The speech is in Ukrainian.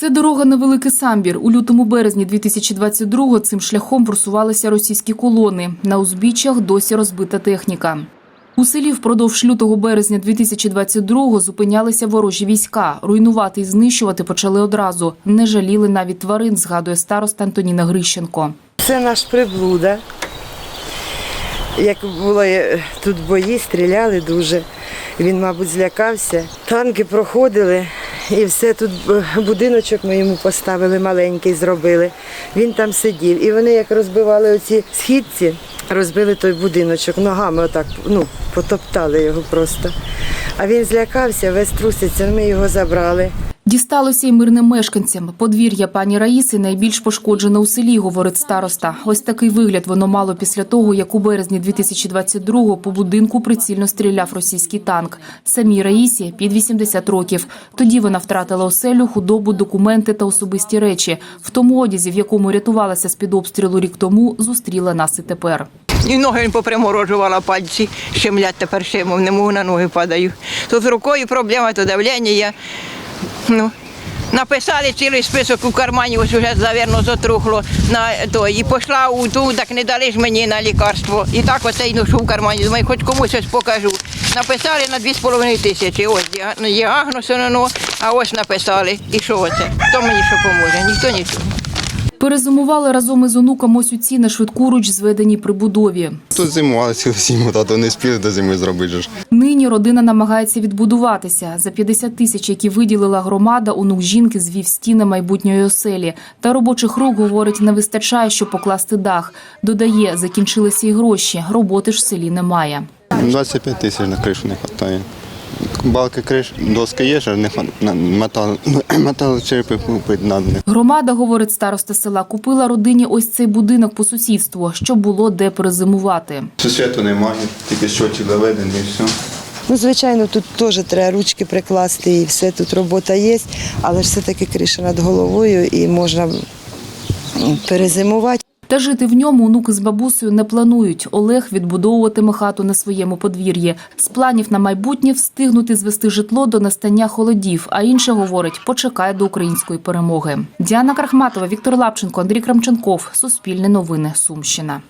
Це дорога на Великий Самбір. У лютому березні 2022-го цим шляхом просувалися російські колони. На узбіччях досі розбита техніка. У селі впродовж лютого березня 2022-го зупинялися ворожі війська. Руйнувати і знищувати почали одразу. Не жаліли навіть тварин, згадує староста Антоніна Грищенко. Це наш приблуда. Як було е, тут бої, стріляли дуже. Він, мабуть, злякався. Танки проходили і все тут е, будиночок ми йому поставили, маленький зробили. Він там сидів. І вони як розбивали оці східці, розбили той будиночок ногами, отак, ну, потоптали його просто. А він злякався, весь труситься, ми його забрали. Дісталося й мирним мешканцям. Подвір'я пані Раїси найбільш пошкоджене у селі, говорить староста. Ось такий вигляд воно мало після того, як у березні 2022-го по будинку прицільно стріляв російський танк. Самій Раїсі під 80 років. Тоді вона втратила оселю, худобу, документи та особисті речі. В тому одязі, в якому рятувалася з-під обстрілу рік тому, зустріла нас і тепер. І ноги поприморожувала пальці, щемлять тепер ще, не можу, на ноги падаю. То з рукою проблема, то давлення. Ну, написали цілий список у кармані, ось уже, завірно, затрухло на то. І пішла у ту, так не дали ж мені на лікарство. І так оце й ношу в кармані. Думаю, хоч комусь щось покажу. Написали на 2,5 тисячі. Ось діаг- діагноз, ну, а ось написали. І що оце? Хто мені що поможе? Ніхто нічого. Перезимували разом із онуком ось у ці на швидкуруч зведеній прибудові. Тут зимували цілу зиму, тато не спіли до зими зробити. ж. Нині родина намагається відбудуватися. За 50 тисяч, які виділила громада, онук жінки звів стіни майбутньої оселі. Та робочих рук, говорить, не вистачає, щоб покласти дах. Додає, закінчилися і гроші. Роботи ж в селі немає. 25 тисяч на кришу не вистачає. Балки криш, доски є, ж не метал, металочерпи купити треба. Громада, говорить староста села, купила родині ось цей будинок по сусідству, щоб було де перезимувати. Світу немає, тільки щочі заведені і все. Ну, звичайно, тут теж треба ручки прикласти і все, тут робота є, але ж все-таки криша над головою і можна перезимувати. Та жити в ньому онуки з бабусею не планують. Олег відбудовуватиме хату на своєму подвір'ї. З планів на майбутнє встигнути звести житло до настання холодів. А інше говорить, почекає до української перемоги. Діана Крахматова, Віктор Лапченко, Андрій Крамченков. Суспільне новини. Сумщина.